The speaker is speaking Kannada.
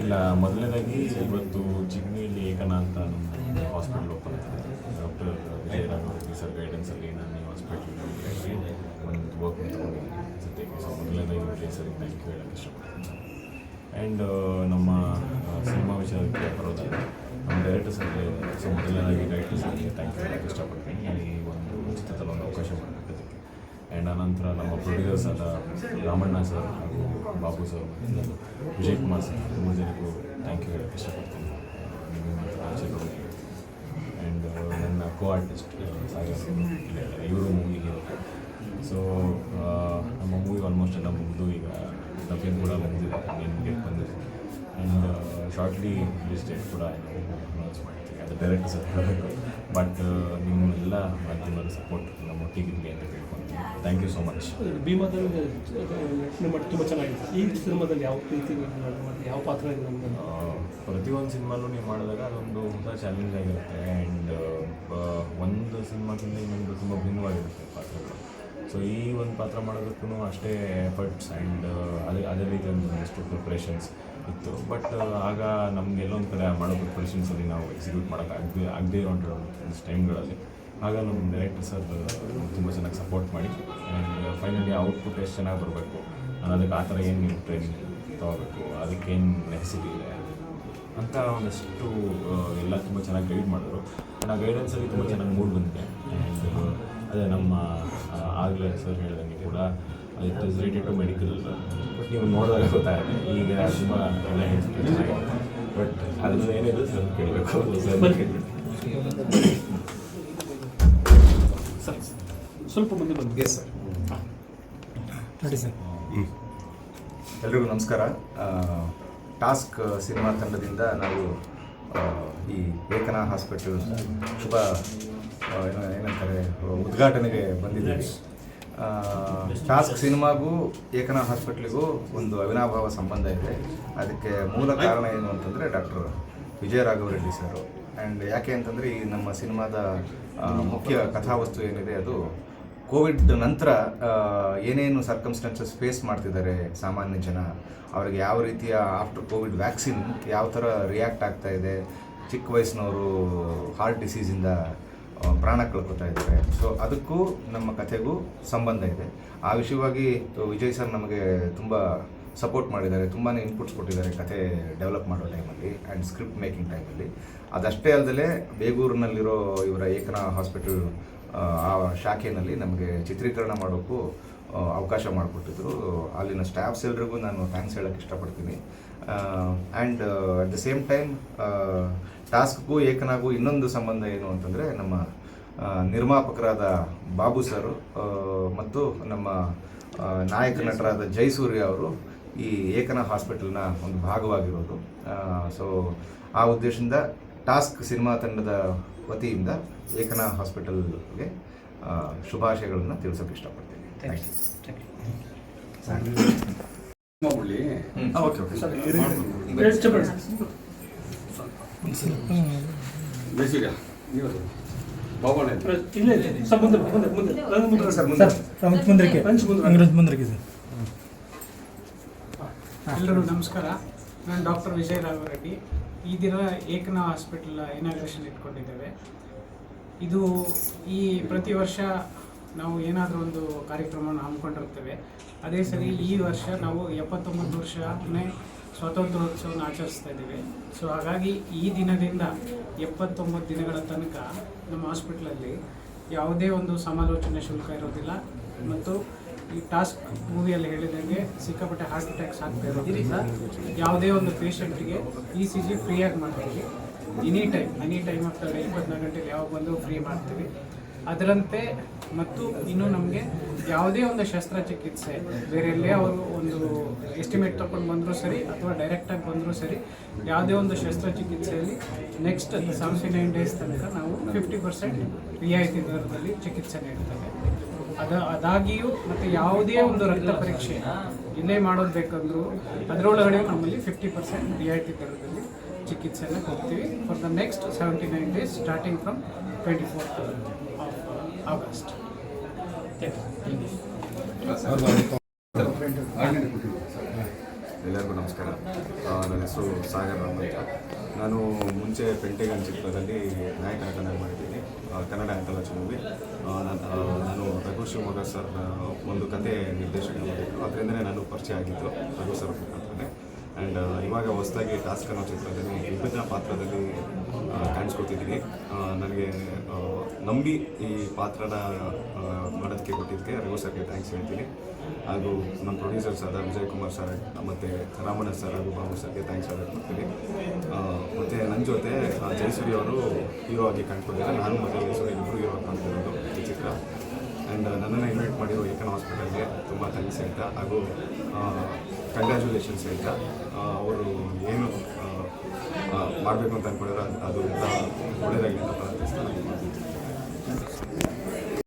ಇಲ್ಲ, ಮೊದಲನೇದಾಗಿ ಇವತ್ತು ಚಿಗ್ನಿಯಲ್ಲಿ ಏಕನ ಅಂತ ನಮ್ಮ hospital open doctor Vijaya Raghavareddy sir ಗೈಡೆನ್ಸಲ್ಲಿ ನಾನು ಈ ಹಾಸ್ಪಿಟಲ್ಗೆ ಒಂದು ವರ್ಕ್ ಮೊದಲನೇದಾಗಿ ಸರಿಗೆ ಥ್ಯಾಂಕ್ ಯು ಹೇಳಕ್ಕೆ ಇಷ್ಟಪಡ್ತೀನಿ. ಆ್ಯಂಡ್ ನಮ್ಮ ಸಿನಿಮಾ ವಿಚಾರಕ್ಕೆ ಬರೋದಾಗ ನಮ್ಮ ಡೈರೆಕ್ಟರ್ ಸರ್ ಸೊ ಮೊದಲನೇದಾಗಿ ಡೈರೆಕ್ಟರ್ ಸರ್ಗೆ ಥ್ಯಾಂಕ್ ಯು ಹೇಳಕ್ಕೆ ಇಷ್ಟಪಡ್ತೀನಿ. ಈ ಒಂದು ಚಿತ್ರದಲ್ಲಿ ಒಂದು ಅವಕಾಶ ಮಾಡಿಕೊಟ್ಟದಕ್ಕೆ ಆ್ಯಂಡ್ ಅನಂತರ ನಮ್ಮ ಪ್ರೊಡ್ಯೂಸರ್ಸ್ ಆದ ರಾಮಣ್ಣ ಸರ್ ಹಾಗೂ ಬಾಬು ಸರ್ ಮತ್ತು ವಿಜಯ್ ಕುಮಾರ್ ಸರ್ ಮೂರು ಜನಕ್ಕೂ ಥ್ಯಾಂಕ್ ಯು ಹೇಳಕ್ಕೆ ಇಷ್ಟಪಡ್ತೀನಿ. ಆ್ಯಂಡ್ ನನ್ನ ಕೋ ಆರ್ಟಿಸ್ಟ್ ಸಾಗರ್ ಇವರು ಮೂವಿಗೆ ಸೊ ನಮ್ಮ ಮೂವಿ ಆಲ್ಮೋಸ್ಟ್ ಎಲ್ಲ ಮುಗಿದು ಈಗ ನಮಗೆ ಕೂಡ ಶಾರ್ಟ್ಲಿ ರಿಲೀಸ್ ಡೇಟ್ ಕೂಡ ಅನೌನ್ಸ್ ಮಾಡ್ತೀವಿ ಅದು ಡೈರೆಕ್ಟ್ ಸರ್ ಹೇಳಬೇಕು ಬಟ್ ನಿಮ್ಮೆಲ್ಲ ಮಾಧ್ಯಮದ ಸಪೋರ್ಟ್ ನಮ್ಮ ಒಟ್ಟಿಗಿರಲಿ ಅಂತ ಕೇಳ್ಕೊತೀನಿ ಥ್ಯಾಂಕ್ ಯು ಸೊ ಮಚ್ ಭೀಮಾದಲ್ಲಿ ನಿಮ್ಮ ತುಂಬ ಚೆನ್ನಾಗಿದೆ. ಈ ಸಿನಿಮಾದಲ್ಲಿ ಯಾವ ರೀತಿ ಯಾವ ಪಾತ್ರ ಪ್ರತಿಯೊಂದು ಸಿನಿಮಾಲು ನೀವು ಮಾಡಿದಾಗ ಅದೊಂದು ಹೊಸ ಚಾಲೆಂಜ್ ಆಗಿರುತ್ತೆ. ಆ್ಯಂಡ್ ಒಂದು ಸಿನಿಮಾಕ್ಕಿಂತ ಇನ್ನೊಂದು ತುಂಬ ಭಿನ್ನವಾಗಿರುತ್ತೆ ಪಾತ್ರಗಳು. ಸೊ ಈ ಒಂದು ಪಾತ್ರ ಮಾಡೋದಕ್ಕೂ ಅಷ್ಟೇ ಎಫರ್ಟ್ಸ್ ಆ್ಯಂಡ್ ಅದೇ ಅದೇ ರೀತಿ ಒಂದು ಎಷ್ಟು ಪ್ರಿಪ್ರೇಷನ್ಸ್ ಇತ್ತು. ಬಟ್ ಆಗ ನಮ್ಗೆ ಎಲ್ಲೊಂದು ಕಡೆ ಮಾಡೋ ಪ್ರಿಪ್ರೇಷನ್ಸಲ್ಲಿ ನಾವು ಎಕ್ಸಿಕ್ಯೂಟ್ ಮಾಡೋಕೆ ಆಗದೆ, ಆಗದೇ ಇರೋ ಟೈಮ್ಗಳಲ್ಲಿ ಆಗ ನಮ್ಮ ಡೈರೆಕ್ಟರ್ ಸರ್ ತುಂಬ ಚೆನ್ನಾಗಿ ಸಪೋರ್ಟ್ ಮಾಡಿ ಆ್ಯಂಡ್ ಫೈನಲಿ ಔಟ್ಪುಟ್ ಎಷ್ಟು ಚೆನ್ನಾಗಿ ಬರಬೇಕು, ಅನ್ನೋದಕ್ಕೆ ಆ ಥರ ಏನು ನೀವು ಟ್ರೈನಿಂಗ್ ತೊಗೋಬೇಕು ಅದಕ್ಕೇನು ನೆಸೆಸಿಟಿ ಇದೆ ಅಂತ ಒಂದಷ್ಟು ಎಲ್ಲ ತುಂಬ ಚೆನ್ನಾಗಿ ಗೈಡ್ ಮಾಡಿದ್ರು. ಆ ಗೈಡೆನ್ಸಲ್ಲಿ ತುಂಬ ಚೆನ್ನಾಗಿ ಮೂಡ್ ಬಂದಿದೆ. ಆ್ಯಂಡ್ ಅದೇ ನಮ್ಮ ಆಗಲೇ ಸರ್ ಹೇಳಿದಂಗೆ ಕೂಡ it is related to medical ನೀವು ನೋಡಿದಾಗ ಗೊತ್ತಾಗುತ್ತೆ. ಈಗ ತುಂಬ ಎಲ್ಲ ಹೇಳ್ತಿದ್ರೆ ಬಟ್ ಅದನ್ನು ಏನಿದೆ ಸರ್ ಕೇಳಬೇಕು. ಸರ್ ಸ್ವಲ್ಪ ಮುಂದೆ ಬಂದು ಎಸ್ ಸರ್ ನೋಡಿ ಸರ್ ಎಲ್ರಿಗೂ ನಮಸ್ಕಾರ. ಟಾಸ್ಕ್ ಸಿನಿಮಾ ತಂಡದಿಂದ ನಾವು ಈ ಏಕನಾ ಹಾಸ್ಪಿಟಲ್ ಶುಭ ಏನು ಏನಂತಾರೆ ಉದ್ಘಾಟನೆಗೆ ಬಂದಿದ್ದೀವಿ. ಟಾಸ್ಕ್ ಸಿನಿಮಾಗೂ ಏಕನಾ ಹಾಸ್ಪಿಟ್ಲಿಗೂ ಒಂದು ಅವಿನಾಭಾವ ಸಂಬಂಧ ಇದೆ. ಅದಕ್ಕೆ ಮೂಲ ಕಾರಣ ಏನು ಅಂತಂದರೆ doctor Vijaya Raghavareddy sir. And ಯಾಕೆ ಅಂತಂದರೆ ಈ ನಮ್ಮ ಸಿನಿಮಾದ ಮುಖ್ಯ ಕಥಾವಸ್ತು ಏನಿದೆ ಅದು ಕೋವಿಡ್ ನಂತರ ಏನೇನು ಸರ್ಕಮ್ಸ್ಟೆನ್ಸಸ್ ಫೇಸ್ ಮಾಡ್ತಿದ್ದಾರೆ ಸಾಮಾನ್ಯ ಜನ, ಅವ್ರಿಗೆ ಯಾವ ರೀತಿಯ ಆಫ್ಟರ್ ಕೋವಿಡ್ ವ್ಯಾಕ್ಸಿನ್ ಯಾವ ಥರ ರಿಯಾಕ್ಟ್ ಆಗ್ತಾ ಇದೆ, ಚಿಕ್ಕ ವಯಸ್ಸಿನವರು ಹಾರ್ಟ್ ಡಿಸೀಸಿಂದ ಪ್ರಾಣ ಕಳ್ಕೊತಾ ಇದ್ದಾರೆ. ಸೊ ಅದಕ್ಕೂ ನಮ್ಮ ಕಥೆಗೂ ಸಂಬಂಧ ಇದೆ. ಆ ವಿಷಯವಾಗಿ ವಿಜಯ್ ಸರ್ ನಮಗೆ ತುಂಬ ಸಪೋರ್ಟ್ ಮಾಡಿದ್ದಾರೆ. ತುಂಬಾ ಇನ್ಪುಟ್ಸ್ ಕೊಟ್ಟಿದ್ದಾರೆ ಕತೆ ಡೆವಲಪ್ ಮಾಡೋ ಟೈಮಲ್ಲಿ ಆ್ಯಂಡ್ ಸ್ಕ್ರಿಪ್ಟ್ ಮೇಕಿಂಗ್ ಟೈಮಲ್ಲಿ ಅದಷ್ಟೇ ಅಲ್ಲದೆ ಬೇಗೂರಿನಲ್ಲಿರೋ ಇವರ ಏಕನಾ ಹಾಸ್ಪಿಟಲ್ ಆ, ಶಾಖೆಯಲ್ಲಿ ನಮಗೆ ಚಿತ್ರೀಕರಣ ಮಾಡೋಕ್ಕೂ ಅವಕಾಶ ಮಾಡಿಕೊಟ್ಟಿದ್ರು. ಅಲ್ಲಿನ ಸ್ಟಾಫ್ಸ್ ಎಲ್ರಿಗೂ ನಾನು ಥ್ಯಾಂಕ್ಸ್ ಹೇಳೋಕ್ಕೆ ಇಷ್ಟಪಡ್ತೀನಿ. And at the same time ಟಾಸ್ಕ್ಗೂ ಏಕನಾಗೂ ಇನ್ನೊಂದು ಸಂಬಂಧ ಏನು ಅಂತಂದರೆ ನಮ್ಮ ನಿರ್ಮಾಪಕರಾದ ಬಾಬು ಸರ್ ಮತ್ತು ನಮ್ಮ ನಾಯಕ ನಟರಾದ ಜಯಸೂರ್ಯ ಅವರು ಈ ಏಕನ ಹಾಸ್ಪಿಟಲ್ನ ಒಂದು ಭಾಗವಾಗಿರೋದು. ಸೊ ಆ ಉದ್ದೇಶದಿಂದ ಟಾಸ್ಕ್ ಸಿನಿಮಾ ತಂಡದ ವತಿಯಿಂದ ಲೇಖನ ಹಾಸ್ಪಿಟಲ್ಗೆ ಶುಭಾಶಯಗಳನ್ನು ತಿಳಿಸೋಕೆ ಇಷ್ಟಪಡ್ತೀನಿ. ಎಲ್ಲರೂ ನಮಸ್ಕಾರ. ನಾನು ಡಾಕ್ಟರ್ ವಿಜಯ್ ರಾಘವರೆಡ್ಡಿ. ಈ ದಿನ ಏಕನಾ ಹಾಸ್ಪಿಟಲ್ ಇನಾಗ್ರೇಷನ್ ಇಟ್ಕೊಂಡಿದ್ದೇವೆ. ಇದು ಈ ಪ್ರತಿ ವರ್ಷ ನಾವು ಏನಾದರೂ ಒಂದು ಕಾರ್ಯಕ್ರಮವನ್ನು ಹಮ್ಮಿಕೊಂಡಿರ್ತೇವೆ. ಅದೇ ಸರಿ ಈ ವರ್ಷ ನಾವು ಎಪ್ಪತ್ತೊಂಬತ್ತು ವರ್ಷನೇ ಸ್ವಾತಂತ್ರ್ಯೋತ್ಸವವನ್ನು ಆಚರಿಸ್ತಾ ಇದ್ದೇವೆ. ಸೊ ಹಾಗಾಗಿ ಈ ದಿನದಿಂದ ಎಪ್ಪತ್ತೊಂಬತ್ತು ದಿನಗಳ ತನಕ ನಮ್ಮ ಹಾಸ್ಪಿಟ್ಲಲ್ಲಿ ಯಾವುದೇ ಒಂದು ಸಮಾಲೋಚನೆ ಶುಲ್ಕ ಇರೋದಿಲ್ಲ. ಮತ್ತು ಈ ಟಾಸ್ಕ್ ಮೂವಿಯಲ್ಲಿ ಹೇಳಿದಂಗೆ ಸಿಕ್ಕಾಪಟ್ಟೆ ಹಾರ್ಟ್ ಅಟ್ಯಾಕ್ಸ್ ಆಗ್ತಾ ಇರೋದ್ರಿಂದ ಯಾವುದೇ ಒಂದು ಪೇಷಂಟ್ಗೆ ಇ ಸಿ ಜಿ ಫ್ರೀಯಾಗಿ ಮಾಡ್ತೀವಿ. Any time any time of the ಇಪ್ಪತ್ನಾಲ್ಕು ಗಂಟೆಗೆ ಯಾವಾಗ ಬಂದು ಫ್ರೀ ಮಾಡ್ತೀವಿ. ಅದರಂತೆ ಮತ್ತು ಇನ್ನು ನಮಗೆ ಯಾವುದೇ ಒಂದು ಶಸ್ತ್ರಚಿಕಿತ್ಸೆ, ಬೇರೆ ಎಲ್ಲೇ ಅವರು ಒಂದು ಎಸ್ಟಿಮೇಟ್ ತಗೊಂಡು ಬಂದರೂ ಸರಿ ಅಥವಾ ಡೈರೆಕ್ಟಾಗಿ ಬಂದರೂ ಸರಿ ಯಾವುದೇ ಒಂದು ಶಸ್ತ್ರಚಿಕಿತ್ಸೆಯಲ್ಲಿ ನೆಕ್ಸ್ಟ್ ಸೆವೆಂಟಿ ನೈನ್ ಡೇಸ್ ತನಕ ನಾವು ಫಿಫ್ಟಿ ಪರ್ಸೆಂಟ್ ರಿಯಾಯಿತಿ ದರದಲ್ಲಿ ಚಿಕಿತ್ಸೆ ನೀಡ್ತೇವೆ. ಅದ ಅದಾಗಿಯೂ ಮತ್ತು ಯಾವುದೇ ಒಂದು ರಕ್ತ ಪರೀಕ್ಷೆ ಇನ್ನೇ ಮಾಡೋದು ಬೇಕಂದ್ರೂ ಅದರೊಳಗಡೆ ನಮ್ಮಲ್ಲಿ ಫಿಫ್ಟಿ ಪರ್ಸೆಂಟ್ ರಿಯಾಯಿತಿ ದರದಲ್ಲಿ ಚಿಕಿತ್ಸೆಯನ್ನು ಕೊಡ್ತೀವಿ. For the next seventy nine days starting from twenty fourth August ಎಲ್ಲರಿಗೂ ನಮಸ್ಕಾರ. ನನ್ನ ಹೆಸರು ಸಾಗರ್ ರಾಮ್ ಅಂತ. ನಾನು ಮುಂಚೆ ಪೆಂಟೆಗನ್ ಚಿತ್ರದಲ್ಲಿ ನಾಯಕ ಕನ್ನಡ ಮಾಡಿದ್ದೀನಿ ಕನ್ನಡ ಆಂಥಾಲಜಿ ಮೂವಿ ನಾನು ಶಿವಮೊಗ್ಗ ಸರ್ ಒಂದು ಕತೆ ನಿರ್ದೇಶಕ ಮಾಡಿದ್ದು ಅದರಿಂದನೇ ನಾನು ಪರಿಚಯ ಆಗಿದ್ದು ರಘು ಸರ್ ಮುಖಾಂತರನೇ ಆ್ಯಂಡ್ ಇವಾಗ ಹೊಸದಾಗಿ ಟಾಸ್ಕ್ ಅನ್ನೋ ಚಿತ್ರದಲ್ಲಿ ವಿಭಿನ್ನ ಪಾತ್ರದಲ್ಲಿ ಕಾಣಿಸ್ಕೊತಿದ್ದೀನಿ ನನಗೆ ನಂಬಿ ಈ ಪಾತ್ರನ ಮಾಡೋದಕ್ಕೆ ಕೊಟ್ಟಿದ್ದಕ್ಕೆ ರಘು ಸರ್ಗೆ ಥ್ಯಾಂಕ್ಸ್ ಹೇಳ್ತೀನಿ. ಹಾಗೂ ನಮ್ಮ producer sir Vijay Kumar sir, ಮತ್ತು ರಾಮಣ್ಣ ಸರ್ ಹಾಗೂ ಬಾಬು ಸರ್ಗೆ ಥ್ಯಾಂಕ್ಸ್ ಹೇಳೋದು ಮಾಡ್ತೀನಿ ಮತ್ತು ನನ್ನ ಜೊತೆ ಜಯಸೂರಿ ಅವರು ಹೀರೋ ಆಗಿ ಕಾಣ್ಕೊಂಡಿದ್ದಾರೆ. ನಾನು ಮತ್ತು ಜಯಸೂರಿ ಇಬ್ಬರು ಹೀರೋ ಕಾಣ್ತಿರೋದು ಈ ಚಿತ್ರ. ಆ್ಯಂಡ್ ನನ್ನನ್ನು ಇನ್ವೈಟ್ ಮಾಡಿರೋ ಏಕನ ಹಾಸ್ಪಿಟಲ್ಗೆ ತುಂಬ ಥ್ಯಾಂಕ್ಸ್ ಹೇಳ್ತಾ ಹಾಗೂ ಕಂಗ್ರ್ಯಾಚುಲೇಷನ್ಸ್ ಹೇಳ್ತಾ. ಅವರು ಏನು ಮಾಡಬೇಕು ಅಂತ ಅಂದ್ಕೊಂಡಿರೋ ಅದು ಎಲ್ಲ ಒಳ್ಳೆಯದಾಗಲಿ ಪ್ರಾರ್ಥಿಸ್ತಾ